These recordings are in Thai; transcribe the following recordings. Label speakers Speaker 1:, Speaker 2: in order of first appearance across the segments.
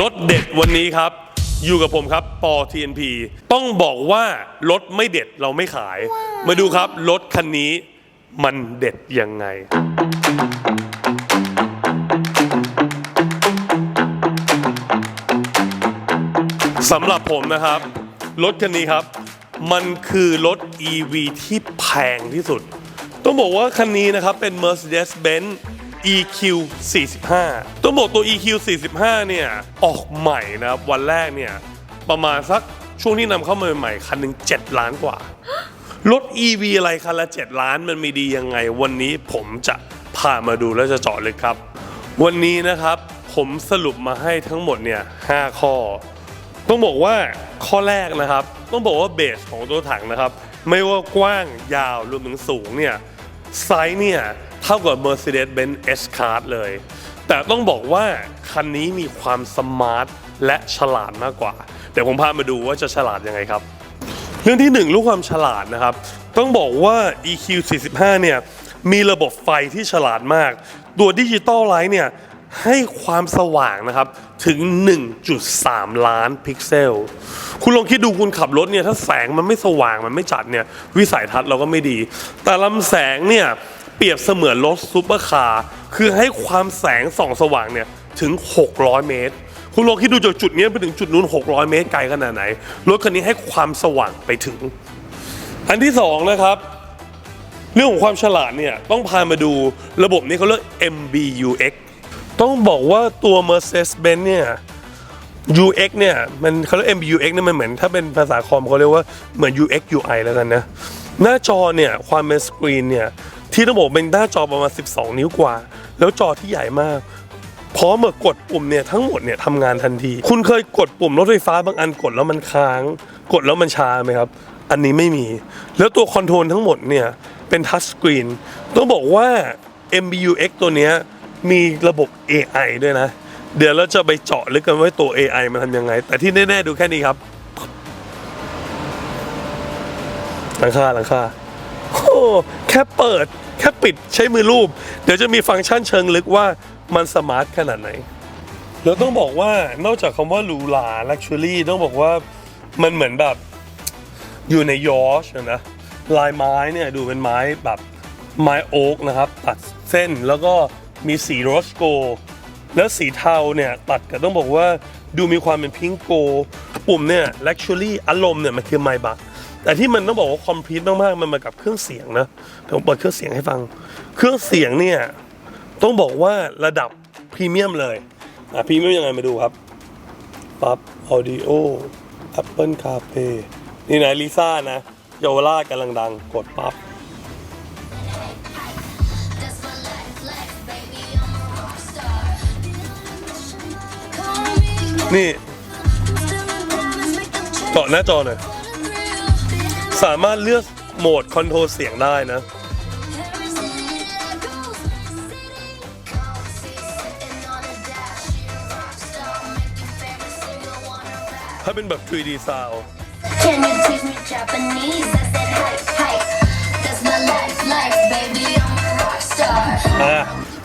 Speaker 1: รถเด็ดวันนี้ครับ อยู่กับผมครับปอ TNP ต้องบอกว่ารถไม่เด็ดเราไม่ขาย มาดูครับรถคันนี้มันเด็ดยังไง สำหรับผมนะครับ รถคันนี้ครับ มันคือรถ EV ที่แพงที่สุด ต้องบอกว่าคันนี้นะครับเป็น Mercedes-Benz EQ 45ต้องบอกตัว EQ 45เนี่ย ออกใหม่นะครับ วันแรกเนี่ย ประมาณสักช่วงที่นำเข้ามาใหม่ๆคันหนึ่ง7 ล้านกว่า รถ EV อะไรคันละ 7 ล้านมันมีดียังไง วันนี้ผมจะพามาดูและจะเจาะเลยครับ วันนี้นะครับผมสรุปมาให้ทั้งหมดเนี่ย5ข้อ ต้องบอกว่าข้อแรกนะครับ ต้องบอกว่าเบสของตัวถังนะครับ ไม่ว่ากว้างยาวรวมถึงสูงเนี่ยไซส์เนี่ย เท่ากับ Mercedes-Benz S-Class เลย แต่ต้องบอกว่าคันนี้มีความสมาร์ทและฉลาดมากกว่า เดี๋ยวผมพามาดูว่าจะฉลาดยังไงครับ เรื่องที่หนึ่งรื่องความฉลาดนะครับ ต้องบอกว่า EQ 45เนี่ยมีระบบไฟที่ฉลาดมาก ตัวดิจิตอลไลท์เนี่ยให้ความสว่างนะครับถึง 1.3 ล้านพิกเซล คุณลองคิดดูคุณขับรถเนี่ยถ้าแสงมันไม่สว่างมันไม่จัดเนี่ยวิสัยทัศน์เราก็ไม่ดี แต่ลำแสงเนี่ย รียบเสมือนรถซูเปอร์คาร์คือให้ความแสงส่องสว่างเนี่ยถึง 600 เมตร คุณลองคิดดูจากจุดนี้ไปถึงจุดนู้น 600 เมตรไกลขนาดไหน รถคันนี้ให้ความสว่างไปถึง อันที่สองนะครับ เรื่องของความฉลาดเนี่ยต้องพามาดูระบบนี้เขาเรียก MBUX ต้องบอกว่าตัว Mercedes-Benz เนี่ย UX เนี่ยมันเขาเรียก MBUX เนี่ยมันเหมือนถ้าเป็นภาษาคอมเขาเรียกว่าเหมือน UX UI แล้วกันนะ หน้าจอเนี่ยความเป็นสกรีนเนี่ย ที่ต้องบอกเป็นหน้าจอประมาณ 12 นิ้วกว่า แล้วจอที่ใหญ่มากพร้อมเมื่อกดปุ่มเนี่ยทั้งหมดเนี่ยทำงานทันที คุณเคยกดปุ่มรถไฟฟ้าบางอันกดแล้วมันค้าง กดแล้วมันช้าไหมครับ อันนี้ไม่มี แล้วตัวคอนโทรลทั้งหมดเนี่ยเป็นทัชสกรีนต้องบอกว่า MBUX ตัวเนี้ยมีระบบ AI ด้วยนะ เดี๋ยวเราจะไปเจาะลึกกันว่าตัว AI มันทำยังไง แต่ที่แน่ ๆ ดูแค่นี้ครับหลังคาหลังคา โอ้แค่เปิด แค่ปิดใช้มือรูป เดี๋ยวจะมีฟังก์ชันเชิงลึกว่ามันสมาร์ทขนาดไหน แล้วต้องบอกว่านอกจากคำว่าหรูหรา luxury ต้องบอกว่ามันเหมือนแบบอยู่ในยอชนะลายไม้เนี่ยดูเป็นไม้แบบไม้โอ๊กนะครับ ตัดเส้นแล้วก็มีสีโรสโก แล้วสีเทาเนี่ยตัดกับต้องบอกว่าดูมีความเป็นพิงโก ปุ่มเนี่ย luxury อารมณ์เนี่ยมันคือไมบัก แต่ที่มันต้องบอกว่าคอมพลีทมากๆมันมากับเครื่องเสียงนะเดี๋ยวผมเปิดเครื่องเสียงให้ฟัง เครื่องเสียงเนี่ยต้องบอกว่าระดับพรีเมียมเลยอะพรีเมียมยังไงมาดูครับปั๊บ Audio Apple CarPlay นี่นะลิซ่านะเยาวราชกำลังดังกดปั๊บนี่เกาะหน้าจอหน่อย สามารถเลือกโหมดคอนโทรลเสียงได้นะ
Speaker 2: Every city that goes, city. Sitting on a dash, you rock star. Make you famous and you'll wanna rap.
Speaker 1: ถ้าเป็นแบบ 3D sound
Speaker 2: Can you teach me Japanese? I said hype, hype. That's my life, life, baby. I'm a rock star.
Speaker 1: อะ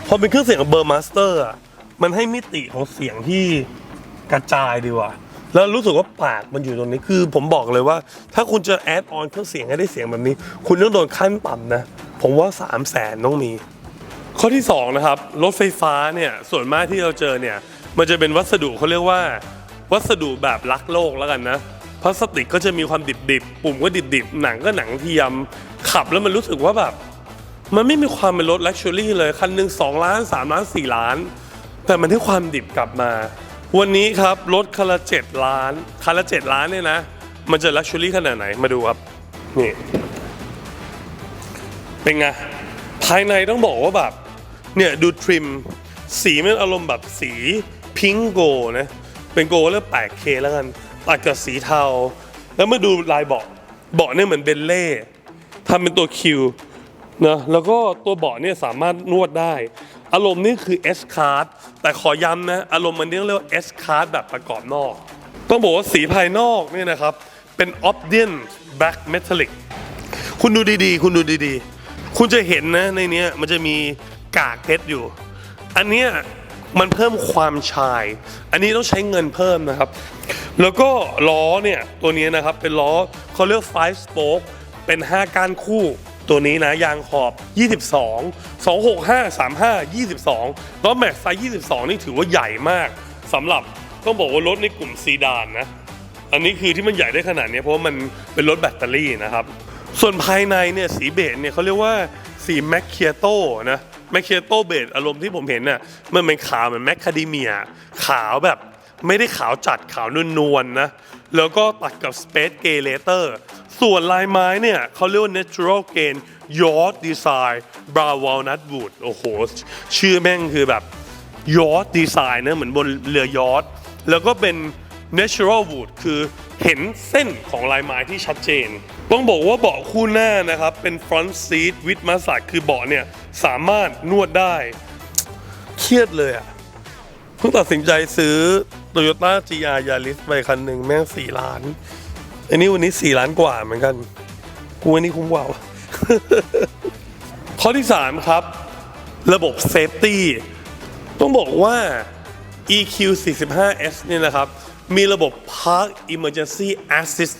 Speaker 1: พอเป็นเครื่องเสียงเบอร์มาสเตอร์อะ มันให้มิติของเสียงที่กระจายดีว่ะ แล้วรู้สึกว่าปากมันอยู่ตรงนี้คือผมบอกเลยว่า ถ้าคุณจะแอดออนเครื่องเสียงให้ได้เสียงแบบนี้ คุณต้องโดนขั้นต่ำนะ ผมว่า 3 0 0แสนต้องมี ข้อที่ 2 นะครับ รถไฟฟ้าเนี่ยส่วนมากที่เราเจอเนี่ย มันจะเป็นวัสดุเขาเรียกว่า วัสดุแบบรักโลกแล้วกันนะพลาสติกก็จะมีความดิบๆปุ่มก็ดิบๆหนังก็หนังเทียม ขับแล้วมันรู้สึกว่าแบบมันไม่มีความเป็นรถลักชัวรี่เลยคันหนึ่ง2ล้าน3ล้าน4ล้าน แต่มันให้ความดิบกลับมา วันนี้ครับรถคันละ7ล้านคันละ7ล้านเนี่ยนะ มันจะลักชัวรี่ขนาดไหนมาดูครับ นี่ เป็นไง ภายในต้องบอกว่าแบบ เนี่ยดูทริม สีมันอารมณ์แบบสีพิงโกนะ เป็นโกเรียก 8K แล้วกันตัดกับสีเทา แล้วมาดูลายเบาะเบาะเนี่ยเหมือนเบนเล่ทำเป็นตัวคิวนะแล้วก็ตัวเบาะเนี่ยสามารถนวดได้ อารมณ์นี่คือ S card แต่ขอย้ำนะอารมณ์มันเรียกว่า S card แบบประกอบนอก ต้องบอกว่าสีภายนอกเนี่ยนะครับ เป็น Obsidian Black Metallic คุณดูดีๆ คุณดูดีๆ คุณจะเห็นนะในนี้มันจะมีกากเพชรอยู่ อันเนี้ยมันเพิ่มความชาย อันนี้ต้องใช้เงินเพิ่มนะครับ แล้วก็ล้อเนี่ยตัวนี้นะครับเป็นล้อเขาเรียก five spoke เป็น 5 ก้านคู่ ตัวนี้นะยางขอบ 22 265 35 22ล้อแม็กไซส์ 22 นี่ถือว่าใหญ่มากสำหรับต้องบอกว่ารถในกลุ่มซีดานนะ อันนี้คือที่มันใหญ่ได้ขนาดนี้เพราะว่ามันเป็นรถแบตเตอรี่นะครับ ส่วนภายในเนี่ยสีเบจเนี่ยเขาเรียกว่าสีแมคเคียโตนะแมคเคียโตเบจอารมณ์ที่ผมเห็นน่ะมันเป็นขาวเหมือนแมคคาเดเมียขาวแบบไม่ได้ขาวจัดขาวนวลๆนะแล้วก็ตัดกับ Space g a y Later ส่วนลายไม้เนี่ยเขาเรียกว่า Natural Gain Yacht Design Brown Walnut Wood โอ้โห ชื่อแม่งคือแบบยอ t ดีไซน์นะเหมือนบนเรือยอ t แล้วก็เป็น natural wood คือเห็นเส้นของลายไม้ที่ชัดเจน ต้องบอกว่าเบาะคู่หน้านะครับ เป็น front seat with massage คือเบาะเนี่ย สามารถนวดได้ เครียดเลยอะเพิ่งตัดสินใจซื้อ Toyota GR Yaris ไปคันหนึ่งแม่ง4ล้าน อันนี้วันนี้4ล้านกว่าเหมือนกัน กูวันนี้คุ้มกว่า ข้อที่3ครับ ระบบ safety ต้องบอกว่า EQ 45S เนี่ยนะครับ มีระบบ Park Emergency Assist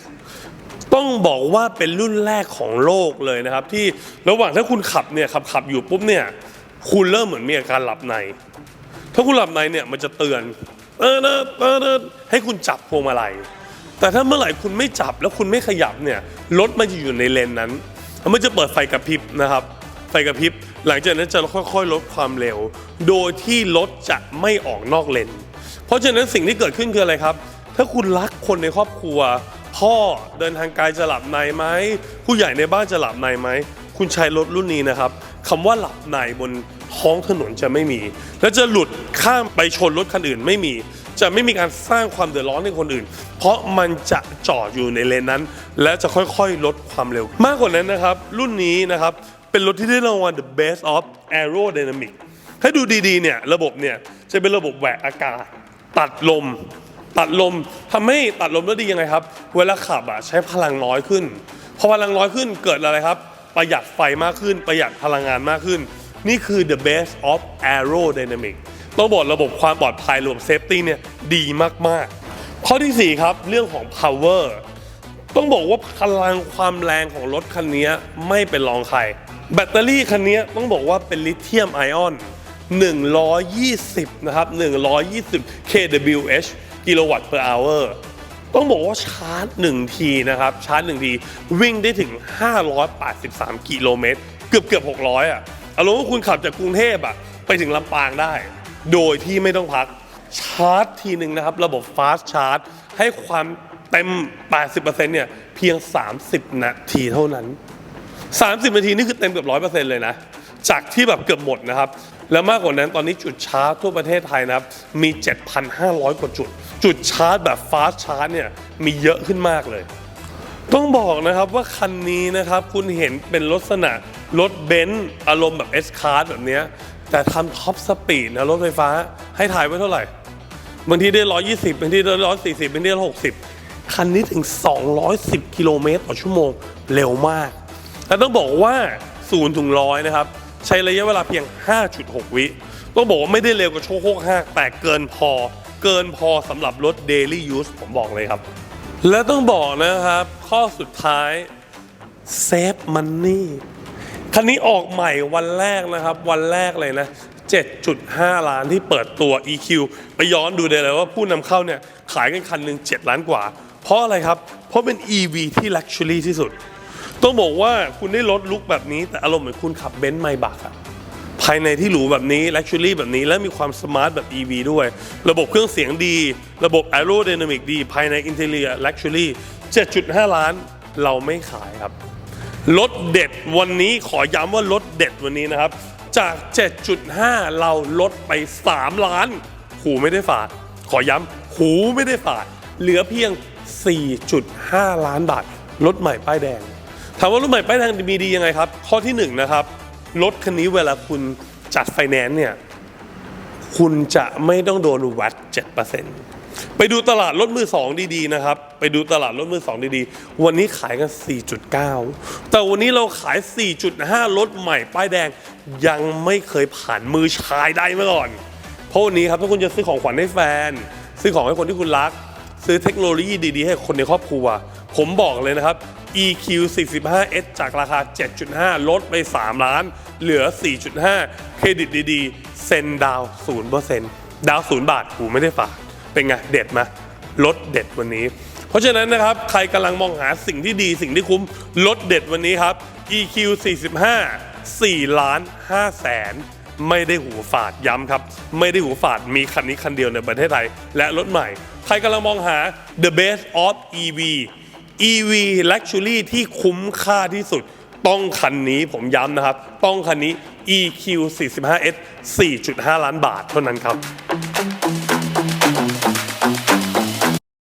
Speaker 1: ต้องบอกว่าเป็นรุ่นแรกของโลกเลยนะครับ ที่ระหว่างถ้าคุณขับเนี่ยขับขับอยู่ปุ๊บเนี่ย คุณเริ่มเหมือนมีอาการหลับใน ถ้าคุณหลับในเนี่ยมันจะเตือนเออเออเออเออให้คุณจับพวงมาลัย แต่ถ้าเมื่อไหร่คุณไม่จับแล้วคุณไม่ขยับเนี่ยรถมันจะอยู่ในเลนนั้นมันจะเปิดไฟกระพริบนะครับ ไฟกระพริบ หลังจากนั้นจะค่อยๆ ลดความเร็ว โดยที่รถจะไม่ออกนอกเลน เพราะฉะนั้นสิ่งที่เกิดขึ้นคืออะไรครับ ถ้าคุณรักคนในครอบครัว พ่อเดินทางไกลจะหลับในไหมผู้ใหญ่ในบ้านจะหลับในไหมคุณใช้รถรุ่นนี้นะครับคำว่าหลับในบนท้องถนนจะไม่มี และจะหลุดข้ามไปชนรถคันอื่นไม่มี จะไม่มีการสร้างความเดือดร้อนให้คนอื่น เพราะมันจะจอดอยู่ในเลนนั้น และจะค่อยๆ ลดความเร็ว มากกว่านั้นนะครับ รุ่นนี้นะครับ เป็นรถที่ได้รางวัล The Best of Aerodynamic ให้ดูดีๆเนี่ยระบบเนี่ยจะเป็นระบบแหวกอากาศ ตัดลม ตัดลมทำให้ตัดลมแล้วดียังไงครับ เวลาขับอะใช้พลังน้อยขึ้นพอพลังน้อยขึ้นเกิดอะไรครับ ประหยัดไฟมากขึ้น ประหยัดพลังงานมากขึ้น นี่คือ the best of aerodynamic ต้องบอกระบบความปลอดภัยรวมเซฟตี้เนี่ยดีมากๆ ข้อที่ 4 ครับ เรื่องของ power ต้องบอกว่าพลังความแรงของรถคันนี้ไม่เป็นรองใคร แบตเตอรี่คันนี้ต้องบอกว่าเป็นลิเธียมไอออน 120 นะครับ 120 kWh กิโลวัตต์ per hour ต้องบอกว่าชาร์จ 1 ทีนะครับ ชาร์จ 1 ที วิ่งได้ถึง 583 กิโลเมตร เกือบเกือบ600 อะอารมณ์ว่าคุณขับจากกรุงเทพอะ ไปถึงลำปางได้ โดยที่ไม่ต้องพักชาร์จทีหนึ่งนะครับ ระบบ fast charge ให้ความเต็ม 80%เนี่ยเพียง 30 นาทีเท่านั้น 30 นาทีนี่คือเต็มเกือบร้อยเลยนะ จากที่แบบเกือบหมดนะครับ แล้วมากกว่านั้นตอนนี้จุดชาร์จทั่วประเทศไทยนะครับ มี 7,500 กว่าจุด จุดชาร์จแบบฟาสต์ชาร์จเนี่ยมีเยอะขึ้นมากเลย ต้องบอกนะครับว่าคันนี้นะครับคุณเห็นเป็นลักษณะรถเบนซ์อารมณ์แบบ S Class แบบเนี้ย แต่ทำท็อปสปีดนะรถไฟฟ้าให้ถ่ายไว้เท่าไหร่ บางทีได้ 120 บางทีได้ 140 บางทีได้ 60 คันนี้ถึง 210 กิโลเมตรต่อชั่วโมงเร็วมาก และต้องบอกว่า0ถึง100นะครับ ใช้ระยะเวลาเพียง 5.6 วิต้องบอกว่าไม่ได้เร็วกว่าโชคโคกห้ากแต่เกินพอ เกินพอสำหรับรถ Daily Use ผมบอกเลยครับ และต้องบอกนะครับ ข้อสุดท้ายเซฟมันนี่ คันนี้ออกใหม่วันแรกนะครับ วันแรกเลยนะ 7.5 ล้านที่เปิดตัว EQ ไปย้อนดูได้เลยว่าผู้นำเข้าเนี่ยขายกันคันหนึ่ง7 ล้านกว่า เพราะอะไรครับ เพราะเป็น EV ที่ Luxury ที่สุด ต้องบอกว่าคุณได้รถลุกแบบนี้ แต่อารมณ์เหมือนคุณขับเบนซ์ไมบักอะภายในที่หรูแบบนี้ Luxury แบบนี้ และมีความสมาร์ทแบบ EV ด้วย ระบบเครื่องเสียงดี ระบบ Aerodynamic ดี ภายใน Interior Luxury 7.5 ล้านเราไม่ขายครับ รถเด็ดวันนี้ขอย้ำว่ารถเด็ดวันนี้นะครับ จาก 7.5 เราลดไป 3 ล้าน หูไม่ได้ฝาด ขอย้ำหูไม่ได้ฝาด เหลือเพียง 4.5 ล้านบาทรถใหม่ป้ายแดงถามว่ารถใหม่ป้ายแดงมีดียังไงครับ ข้อที่1นะครับรถคันนี้เวลาคุณจัดไฟแนนซ์เนี่ย คุณจะไม่ต้องโดนวัด7% ไปดูตลาดรถมือสองดีๆนะครับ ไปดูตลาดรถมือสองดีๆ วันนี้ขายกัน 4.9 แต่วันนี้เราขาย 4.5 รถใหม่ป้ายแดงยังไม่เคยผ่านมือชายได้มาก่อน เพราะวันนี้ครับถ้าคุณจะซื้อของขวัญให้แฟน ซื้อของให้คนที่คุณรัก ซื้อเทคโนโลยีดีๆ ให้คนในครอบครัว ผมบอกเลยนะครับ EQ 45S จากราคา 7.5 ลดไป 3 ล้าน เหลือ 4.5 เครดิตดีๆ เซ็นดาวน์0%ดาวน์0บาทกูไม่ได้ฝาก เป็นไงเด็ดไหมลดเด็ดวันนี้ เพราะฉะนั้นนะครับ ใครกำลังมองหาสิ่งที่ดีสิ่งที่คุ้มลดเด็ดวันนี้ครับ EQ 45 4ล้าน5แสนไม่ได้หูฝาดย้ำครับ ไม่ได้หูฝาดมีคันนี้คันเดียวในประเทศไทย และรถใหม่ ใครกำลังมองหา the best of EV EV Luxury ที่คุ้มค่าที่สุด ต้องคันนี้ผมย้ำนะครับ ต้องคันนี้ EQ 45S 4.5 ล้านบาทเท่านั้นครับ